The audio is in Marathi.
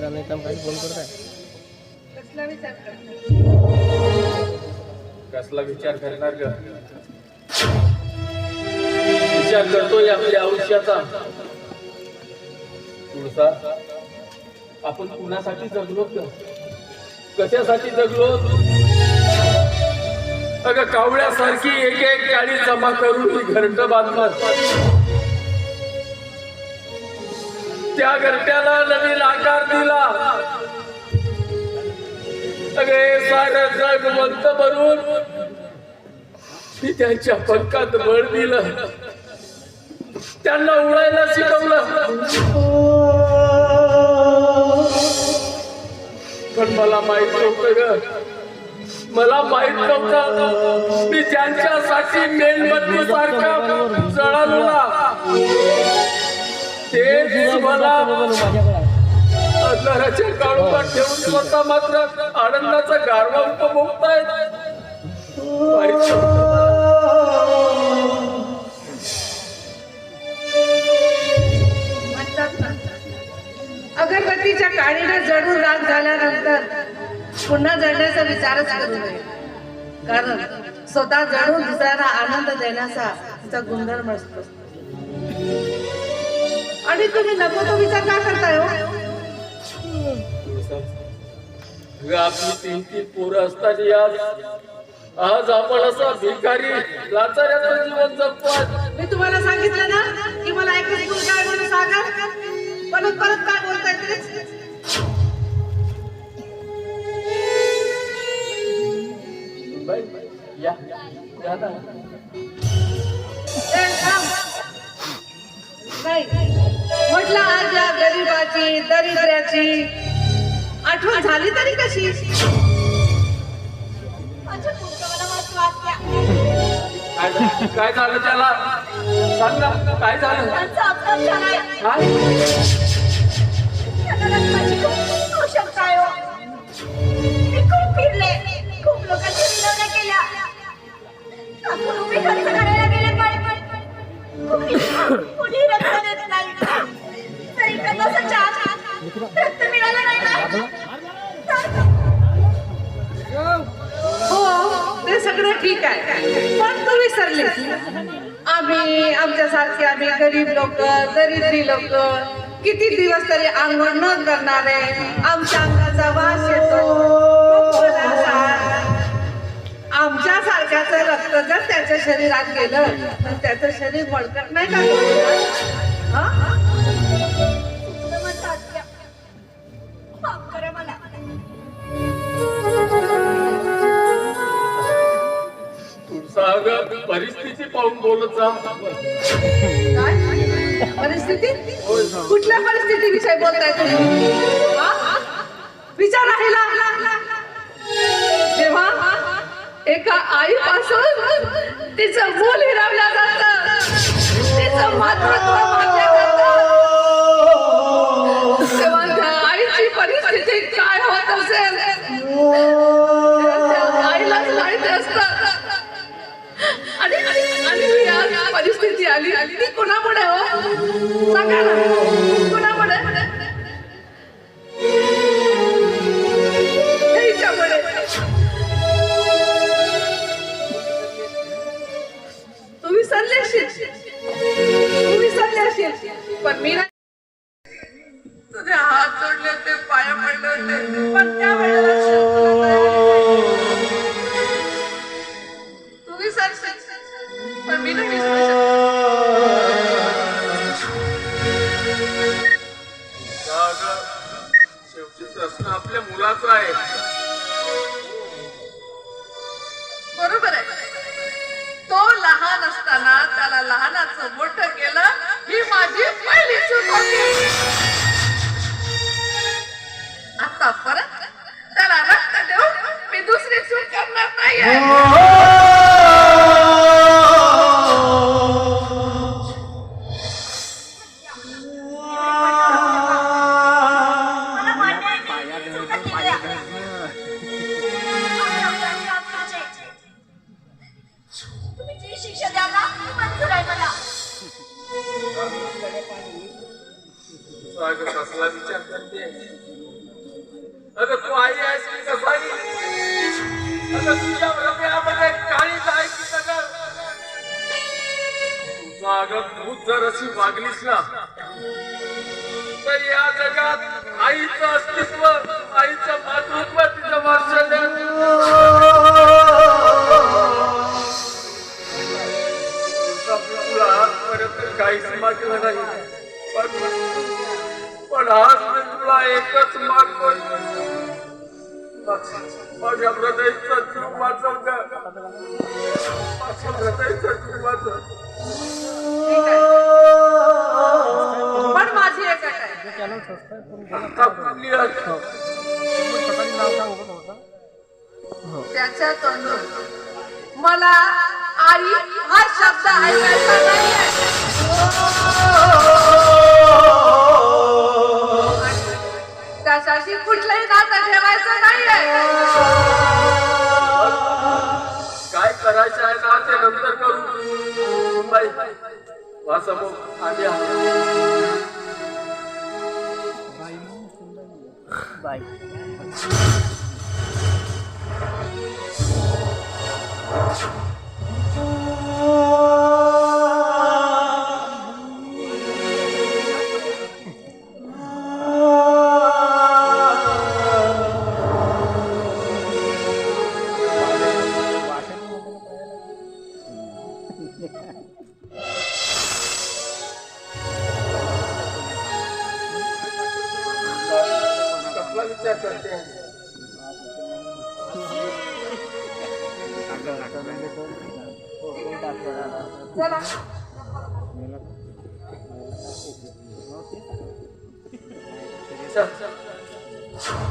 जाणे काम काही फोन करताय. कसला विचार कसला विचार करणार ग? विचार करतोय आपल्या आयुष्याचा. पुढचा आपण कुणासाठी जगलो ग? कशासाठी जगलो? अगं कावळ्यासारखी एक एक गाडी जमा करून ही घरट बांधणार. त्या घरट्याला नवीन आकार दिला. अगे सारं जग मंत बनवून मी त्यांच्या पंखात बळ दिलं. त्यांना उडायला शिकवलं. पण मला माहीत नव्हतं ग. मला माहीत नव्हतं. मी त्यांच्यासाठी मेणबत्ती सारखा जळालो तेच मला. अंधाराच्या काळोखात ठेवून स्वतः मात्र आनंदाचा गारवा ना अगरबत्तीच्या काडीने जळून राग झाल्यानंतर पुन्हा जळण्याचा विचारच करू नये. कारण स्वतः जळून दुसऱ्यांना आनंद देण्याचा तिचा गुणधर्म असतो. आणि तुम्ही नको तो विचार का करताय हो? आपली तीन तीन पोरं असताना आज आज आपण असा भिकारी लाचाऱ्याचं जीवन जगतो मी तुम्हाला सांगितलं ना की मला एकच आहे म्हणून सांगा? परत परत काय बोलताय तेच बाई, या या ना. ए, गरिबाची दरिद्र्याची आठवण झाली तरी कशी काय झालं? काय झालं त्याला सांग ना काय झालं त्यांचा अपघात झालाय काय त्यांना रक्ताची खूप आवश्यकता आहे हो. मी खूप फिरले खूप लोकांच्या विनवण्या केल्या आपण उभे खर्च करायला गेले पण कुणी कुणी रक्त देत नाही हो ते सगळं ठीक आहे. पण तू विसरले. आम्ही आमच्यासारखे आम्ही गरीब लोक दरिद्री लोक किती दिवस तरी आंघोळ न करणारे आमच्या अंगाचा वास येतो. खोकला, आमच्या रक्त जर त्याच्या शरीरात गेलं तर त्याचं शरीर बळकट नाही का? अगं परिस्थिती पाहून बोलत जा. काय? परिस्थिती? कुठल्या परिस्थितीविषयी बोलताय तुम्ही? हा? विचार आहे ला. जेव्हा एका आईपासून तिचं मूल हिरावलं जात. तिचं मातृत्व मानलं जातं. तेव्हा त्या आईची परिस्थिती काय होत असेल? आली ती कुणापुढे हो? सांगा ना. कुणापुढे हिच्यामुळे तू विसरले असशील तू विसरले पण मी तुझे हात जोडले होते पाया पडले होते. पण त्या आपल्या तुम्ही जी शिक्षा द्याल ना ती मंजूर आहे मला. अगं कसला विचार करते. अगं तू आई आहेस की अगं तुझ्या हृदयामध्ये आहे की सगळं. तुझा अगं तू जर अशी वागलीस ना तर या जगात आईचं अस्तित्व आईचं मातृत्व तिचं वात्सल्य माझ्या हृदयचा जीव वाचव माझ्या हृदयचा जीव वाचव. पण माझी एक अट आहे. आता कुठली त्याच्या तोंडून. मला आई हा शब्द ऐकायचा नाहीये. कुठलंही नातं ठेवायचं नाहीये. काय करायचं आहे ना ते नंतर करू. बाई आहे. चला चल, चल.